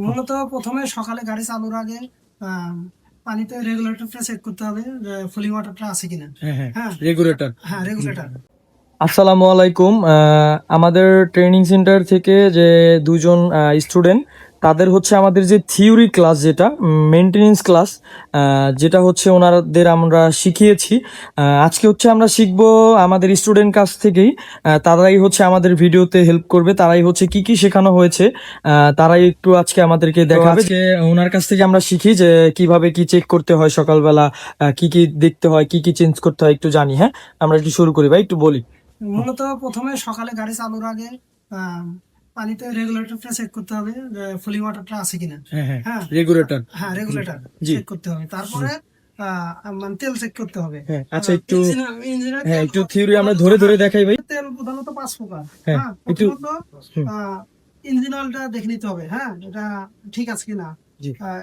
মূলত প্রথমে সকালে গাড়ি চালুর আগে পানিতে রেগুলেটরটা চেক করতে হবে ফুলিং ওয়াটারটা আছে কিনা। হ্যাঁ হ্যাঁ হ্যাঁ। রেগুলেটর হ্যাঁ রেগুলেটর আসসালামু আলাইকুম। আমাদের ট্রেনিং সেন্টার থেকে যে দুজন স্টুডেন্ট তাদের হচ্ছে আমাদের যে থিওরি ক্লাস যেটা মেনটেনেন্স ক্লাস যেটা হচ্ছে ওনাদের আমরা শিখিয়েছি। আহ, আজকে হচ্ছে আমরা শিখব আমাদের স্টুডেন্ট কাছ থেকেই আহ, তারাই হচ্ছে আমাদের ভিডিওতে হেল্প করবে তারাই হচ্ছে কি কি শেখানো হয়েছে আহ, তারাই একটু আজকে আমাদেরকে দেখাবে। যে ওনার কাছ থেকে আমরা শিখি যে কীভাবে কি চেক করতে হয় সকালবেলা আহ, কি কি দেখতে হয় কি কি চেঞ্জ করতে হয় একটু জানি হ্যাঁ? আমরা একটু শুরু করি ভাই একটু বলি। মূলত প্রথমে সকালে গাড়ি চালুর আগে পানিতে রেগুলেটরটা চেক করতে হবে ফুলিং ওয়াটারটা আছে কিনা। হ্যাঁ হ্যাঁ হ্যাঁ? রেগুলেটর হ্যাঁ রেগুলেটর চেক করতে হবে। তারপরে মানে তেল চেক করতে হবে। হ্যাঁ আচ্ছা একটু হ্যাঁ একটু থিওরি আমরা ধরে ধরে দেখাই ভাই। তেল প্রধানত পাঁচ প্রকার। হ্যাঁ, হ্যাঁ একটু- ইঞ্জিন অয়েলটা দেখে নিতে হবে হ্যাঁ এটা ঠিক আছে কিনা।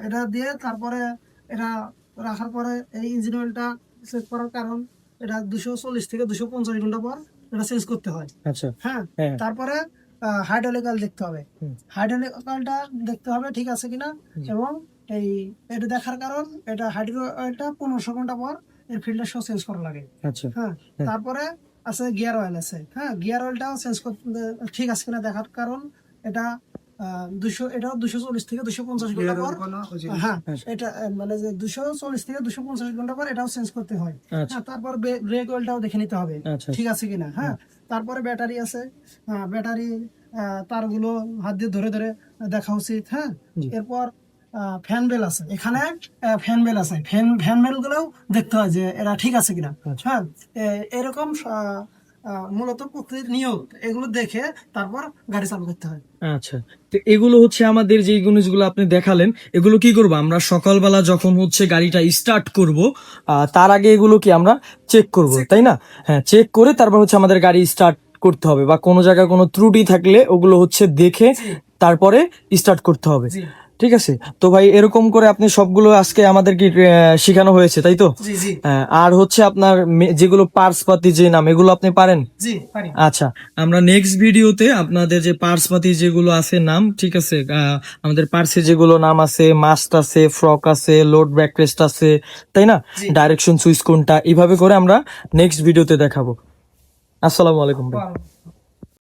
এটা দিয়ে তারপরে এটা রাখার পরে এই ইঞ্জিন অয়েলটা চেক করার কারণ এটা দুশো চল্লিশ থেকে দুশো পঞ্চাশ ঘণ্টা পর এটা চেঞ্জ করতে হয়। আচ্ছা। হ্যাঁ হ্যাঁ। তারপরে হাইড্রোলিকাল দেখতে হবে। হাইড্রোলিকালটা দেখতে হবে ঠিক আছে কিনা এবং এই এটা দেখার কারণ এটা হাইড্রো পনেরো পনেরোশো ঘণ্টা পর এর ফিল্টার সহ চেঞ্জ করা লাগে। আচ্ছা। হ্যাঁ হ্যাঁ। তারপরে আছে গিয়ার অয়েল আছে। হ্যাঁ গিয়ার অয়েলটাও চেঞ্জ করতে ঠিক আছে কিনা দেখার কারণ এটা দুশো এটাও দুশো চল্লিশ থেকে দুশো পঞ্চাশ ঘণ্টা পর। হ্যাঁ আচ্ছা। এটা মানে যে দুশো চল্লিশ থেকে দুশো পঞ্চাশ ঘণ্টা পর এটাও চেঞ্জ করতে হয়। আচ্ছা। হ্যাঁ তারপর ব্রেক অয়েলটাও দেখে নিতে হবে। আচ্ছা ঠিক আছে কিনা? হ্যাঁ তারপরে ব্যাটারি আছে। হ্যাঁ, ব্যাটারি তারগুলো হাত দিয়ে ধরে ধরে দেখা উচিত হ্যাঁ। এরপর ফ্যান বেল আছে। এখানে ফ্যান বেল আছে। ফ্যান ফ্যান বেল গুলোও দেখতে হয় যে এরা ঠিক আছে কিনা। আচ্ছা। হ্যাঁ এরকম মূলত প্রকৃতির নিয়ম এগুলো দেখে তারপর গাড়ি চালু করতে হয়। আচ্ছা তো এগুলো হচ্ছে আমাদের যে জিনিসগুলো আপনি দেখালেন এগুলো কি করব আমরা? সকালবেলা যখন হচ্ছে গাড়িটা স্টার্ট করব আহ, তার আগে এগুলো কি আমরা চেক করব তাই না? হ্যাঁ চেক করে তারপর হচ্ছে আমাদের গাড়ি স্টার্ট করতে হবে বা কোনো জায়গায় কোনো ত্রুটি থাকলে ওগুলো হচ্ছে দেখে তারপরে স্টার্ট করতে হবে। ঠিক আছে? তো ভাই এরকম করে আপনি সবগুলো আজকে আমাদের কি আহ, শেখানো হয়েছে তাই তো? আর হচ্ছে আপনার যেগুলো পার্স পাতি যে নাম এগুলো আপনি পারেন? আচ্ছা আমরা নেক্সট ভিডিওতে আপনাদের যে পার্স পাতি যেগুলো আছে নাম ঠিক আছে? আমাদের পার্সে যেগুলো নাম আছে মাস্ট আছে ফ্রক আছে লোড ব্যাকরেস্ট আছে তাই না? ডাইরেকশন সুইচ কোনটা এইভাবে করে আমরা নেক্সট ভিডিওতে দেখাবো। আসসালামু আলাইকুম।